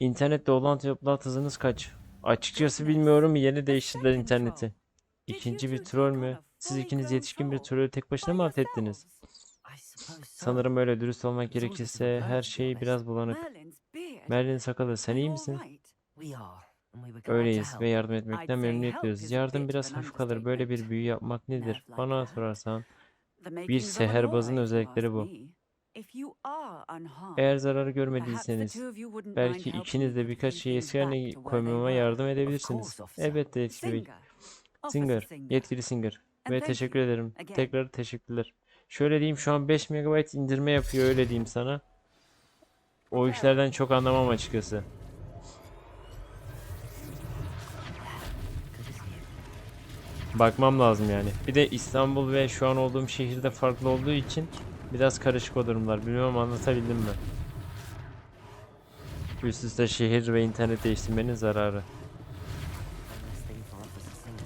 İnternette olan upload hızınız kaç? Açıkçası bilmiyorum yeni değiştirdiler interneti. İkinci bir troll mü? Siz ikiniz yetişkin bir trollü tek başına mı alt ettiniz? Sanırım öyle dürüst olmak gerekirse her şey biraz bulanık. Merlin Sakalı sen iyi misin? Öyleyiz ve yardım etmekten memnuniyet duyuyoruz. Yardım biraz hafif kalır. Böyle bir büyü yapmak nedir? Bana sorarsan. Bir seherbazın özellikleri bu. Eğer zarar görmediyseniz belki ikiniz de birkaç şeyi eski haline koymama yardım edebilirsiniz. Elbette yetkili. Singer, yetkili Singer. Ve teşekkür ederim. Tekrar teşekkürler. Şöyle diyeyim şu an 5 MB indirme yapıyor öyle diyeyim sana. O işlerden çok anlamam açıkçası. Bakmam lazım yani. Bir de İstanbul ve şu an olduğum şehirde farklı olduğu için biraz karışık o durumlar. Bilmiyorum anlatabildim mi? Üst üste şehir ve internet değiştirmenin zararı.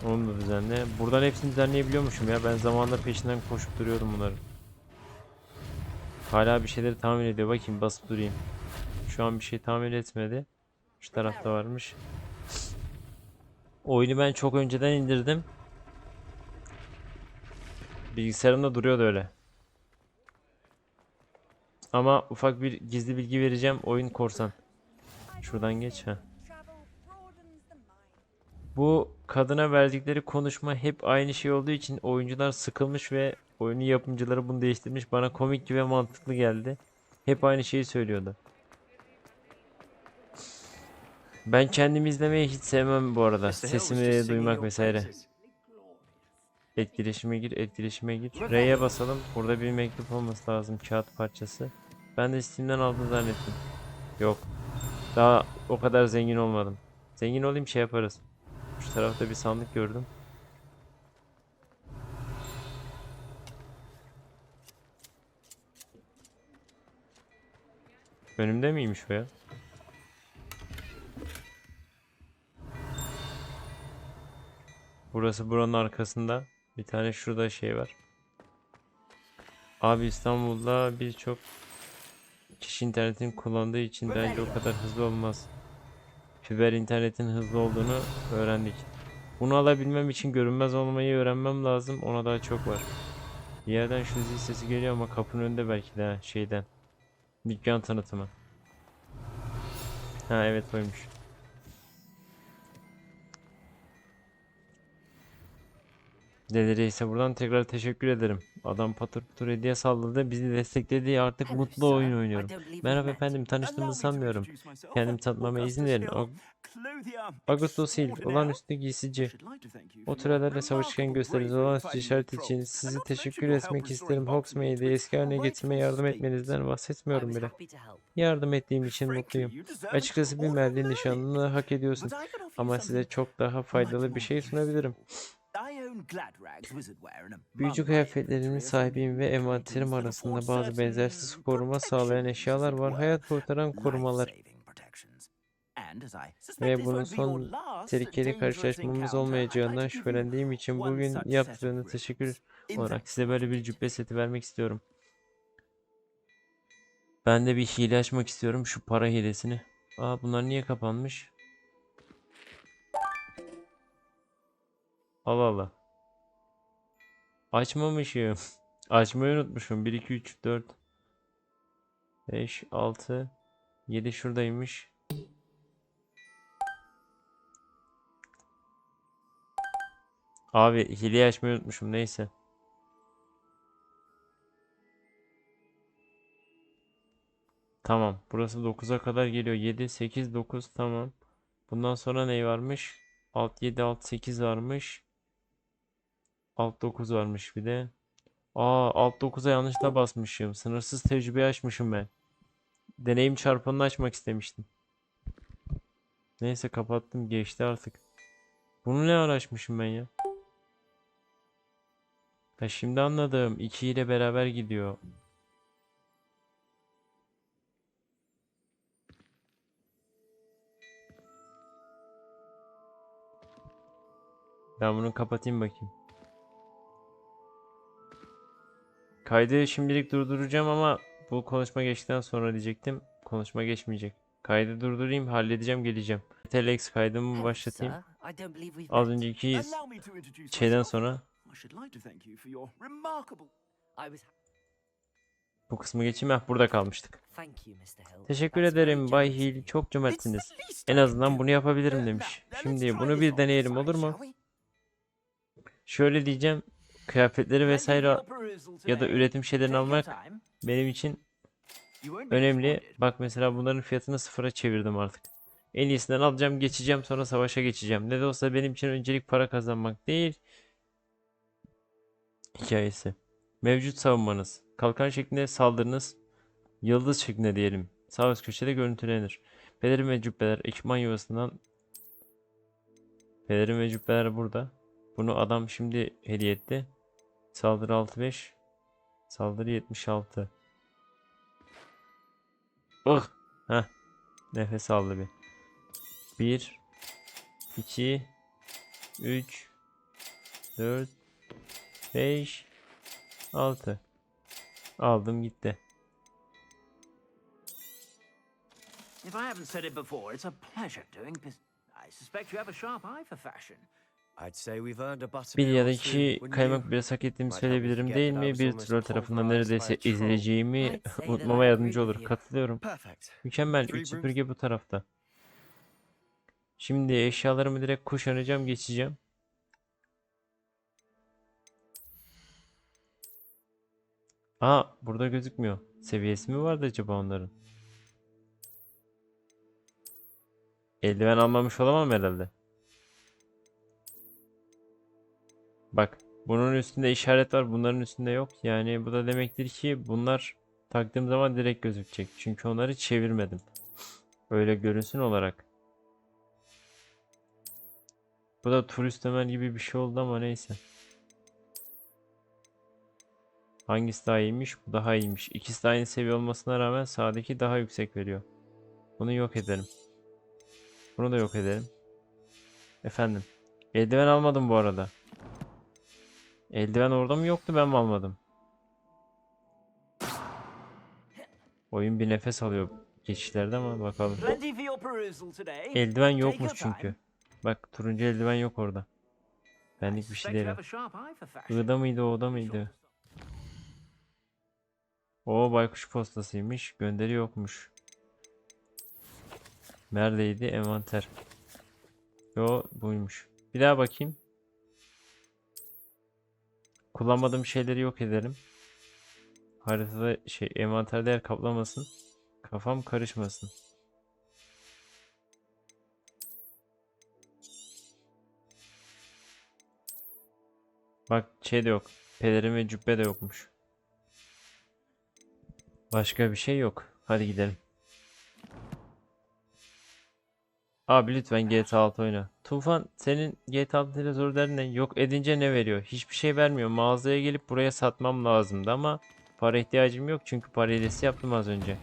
Onu da düzenle. Buradan hepsini düzenleyebiliyormuşum ya. Ben zamanla peşinden koşup duruyordum bunları. Hala bir şeyleri tahmin ediyor. Bakayım basıp durayım. Şu an bir şey tahmin etmedi. Şu tarafta varmış. Oyunu ben çok önceden indirdim. Bilgisayarımda duruyordu öyle. Ama ufak bir gizli bilgi vereceğim. Oyun korsan. Şuradan geç ha. Bu kadına verdikleri konuşma hep aynı şey olduğu için oyuncular sıkılmış ve oyunun yapımcıları bunu değiştirmiş. Bana komik ve mantıklı geldi. Hep aynı şeyi söylüyordu. Ben kendimi izlemeyi hiç sevmem bu arada. Sesimi duymak vesaire. Etkileşime gir, etkileşime gir. R'ye basalım. Burada bir mektup olması lazım. Kağıt parçası. Ben de Steam'den aldım zannettim. Yok. Daha o kadar zengin olmadım. Zengin olayım şey yaparız. Şu tarafta bir sandık gördüm. Önümde miymiş o ya? Burası buranın arkasında. Bir tane şurada şey var. Abi İstanbul'da birçok kişi internetini kullandığı için bence o kadar hızlı olmaz. Fiber internetin hızlı olduğunu öğrendik. Bunu alabilmem için görünmez olmayı öğrenmem lazım. Ona daha çok var. Bir yerden şu zil sesi geliyor ama kapının önünde belki de şeyden. Dükkan tanıtımı. Ha evet koymuş. Deleri ise buradan tekrar teşekkür ederim. Adam patır patır hediye salladı. Bizi destekledi. Artık mutlu oyun oynuyorum. Merhaba efendim. Tanıştığımızı sanmıyorum. Kendim tanıtmama izin verin. Ag- Ağustos Hill. Olağanüstü giysici. O türlerle savaşırken gösterdiğiniz olağanüstü işaret için sizi teşekkür etmek isterim. Hogsmeade'i eski haline getirmeye yardım etmenizden bahsetmiyorum bile. Yardım ettiğim için mutluyum. Açıkçası bir Merlin nişanını hak ediyorsun. Ama size çok daha faydalı bir şey sunabilirim. Büyücü kıyafetlerimin sahibiyim ve envanterim arasında bazı benzersiz koruma sağlayan eşyalar var. Hayat kurtaran korumalar. Ve bunun son tehlikeli karşılaşmamız olmayacağından şüphelendiğim için bugün yaptığını teşekkür olarak size böyle bir cübbe seti vermek istiyorum. Ben de bir hile açmak istiyorum şu para hilesini. Aa bunlar niye kapanmış? Allah Allah. Açmamışım. Açmayı unutmuşum. 1 2 3 4 5 6 7 şuradaymış. Abi hileyi açmayı unutmuşum neyse. Tamam. Burası 9'a kadar geliyor. 7 8 9 tamam. Bundan sonra ne varmış? Alt 7 alt 8 varmış. Alt 9 varmış bir de. Aa alt 9'a yanlışla basmışım. Sınırsız tecrübe açmışım ben. Deneyim çarpanını açmak istemiştim. Neyse kapattım geçti artık. Bunu ne ara açmışım ben ya? Ha şimdi anladım. 2 ile beraber gidiyor. Ben bunu kapatayım bakayım. Kaydı şimdilik durduracağım ama bu konuşma geçtikten sonra diyecektim. Konuşma geçmeyecek. Kaydı durdurayım, halledeceğim, geleceğim. Telex kaydımı başlatayım. Az önceki şeyden sonra bu kısmı geçeyim. Heh, burada kalmıştık. Teşekkür ederim Bay Hill. Çok cömertsiniz. En azından bunu yapabilirim demiş. Şimdi bunu bir deneyelim olur mu? Şöyle diyeceğim. Kıyafetleri vesaire ya da üretim şeylerini almak benim için önemli. Bak mesela bunların fiyatını sıfıra çevirdim artık. En iyisinden alacağım, geçeceğim, sonra savaşa geçeceğim. Ne de olsa benim için öncelik para kazanmak değil. Hikayesi. Mevcut savunmanız. Kalkan şeklinde saldırınız. Yıldız şeklinde diyelim. Sağ üst köşede görüntülenir. Pelerin ve cübbeler ekipman yuvasından Pelerin ve cübbeler burada. Bunu adam şimdi hediye etti. Saldırı 65. Saldırı 76. Ih. Heh. Nefes aldı bir. 1 2 3 4 5 6 Aldım gitti. If I haven't said it before, it's a pleasure doing business. I suspect you have a sharp eye for fashion. Bir ya da iki kaymak biraz hak ettiğimi söyleyebilirim değil mi? Bir troll tarafından neredeyse ezileceğimi unutmama yardımcı olur. Katılıyorum. Mükemmel. Üç süpürge bu tarafta. Şimdi eşyalarımı direkt kuşanacağım, geçeceğim. Aa, burada gözükmüyor. Seviyesi mi vardı acaba onların? Eldiven almamış olamam herhalde. Bak, bunun üstünde işaret var, bunların üstünde yok. Yani bu da demektir ki bunlar taktığım zaman direkt gözükecek. Çünkü onları çevirmedim. Öyle görünsün olarak. Bu da turist ömer gibi bir şey oldu ama neyse. Hangisi daha iyiymiş? Bu daha iyiymiş. İkisi de aynı seviye olmasına rağmen sağdaki daha yüksek veriyor. Bunu yok ederim. Bunu da yok ederim. Efendim. Eldiven almadım bu arada. Eldiven orada mı yoktu ben mi almadım? Oyun bir nefes alıyor geçişlerde ama bakalım. Eldiven yokmuş çünkü. Bak turuncu eldiven yok orada. Benlik bir şey değil. you o. have a sharp eye for fashion. Iğda mıydı oda mıydı? O baykuş postasıymış. Gönderi yokmuş. Neredeydi? Envanter. Yo buymuş. Bir daha bakayım. Kullanmadığım şeyleri yok edelim. Haritada şey envanterde yer kaplamasın. Kafam karışmasın. Bak şey de yok. Pelerin ve cübbe de yokmuş. Başka bir şey yok. Hadi gidelim. Abi lütfen GTA 6 oyna. Tufan senin GTA 6 ile zor derdin ne? Yok edince ne veriyor? Hiçbir şey vermiyor. Mağazaya gelip buraya satmam lazımdı ama para ihtiyacım yok çünkü para hilesi yaptım az önce.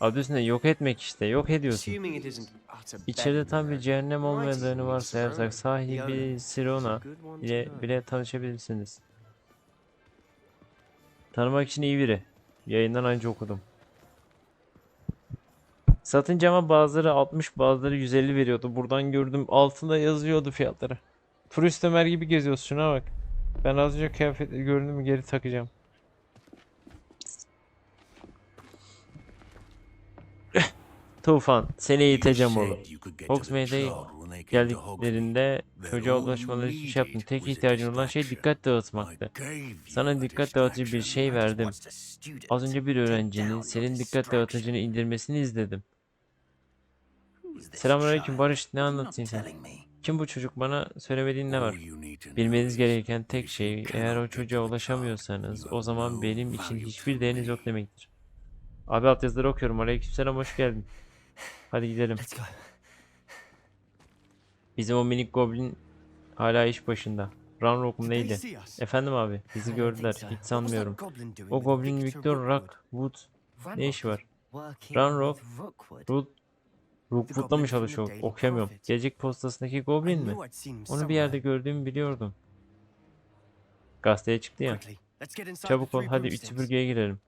Adı üstünde yok etmek işte. Yok ediyorsun. İçeride tam bir cehennem olmadığını varsayarsak sahibi. Sirona ile bile tanışabilirsiniz. Tanımak için iyi biri. Yayından önce okudum. Satınca ama bazıları 60 bazıları 150 veriyordu. Buradan gördüm altında yazıyordu fiyatları. Turist Ömer gibi geziyoruz şuna bak. Ben az önce kıyafetleri gördüm mü geri takacağım. Tufan seni eğiteceğim oğlum. Hogsmeade'e geldiklerinde çocuğa ulaşmaları için şey yaptım. Tek ihtiyacın olan şey dikkat dağıtmaktı. Sana dikkat dağıtıcı bir şey verdim. Az önce bir öğrencinin senin dikkat dağıtıcını indirmesini izledim. Selamünaleyküm Barış ne anlatayım sen? Kim bu çocuk bana söylemediğin ne var? Bilmeniz gereken tek şey eğer o çocuğa ulaşamıyorsanız o zaman benim için hiçbir değeriniz yok demektir. Abi altyazıları okuyorum. Aleykümselam hoş geldin. Hadi gidelim. Bizim o minik goblin hala iş başında. Ranrock mu neydi? Efendim abi bizi gördüler. Hiç sanmıyorum. O goblin Victor Rockwood ne işi var? Ranrock, Root Rookwood'la mı çalışıyor? Okuyamıyorum. Gelecek postasındaki goblin mi? Onu bir yerde gördüğümü biliyordum. Gazeteye çıktı ya. Çabuk ol hadi üç süpürgeye girelim.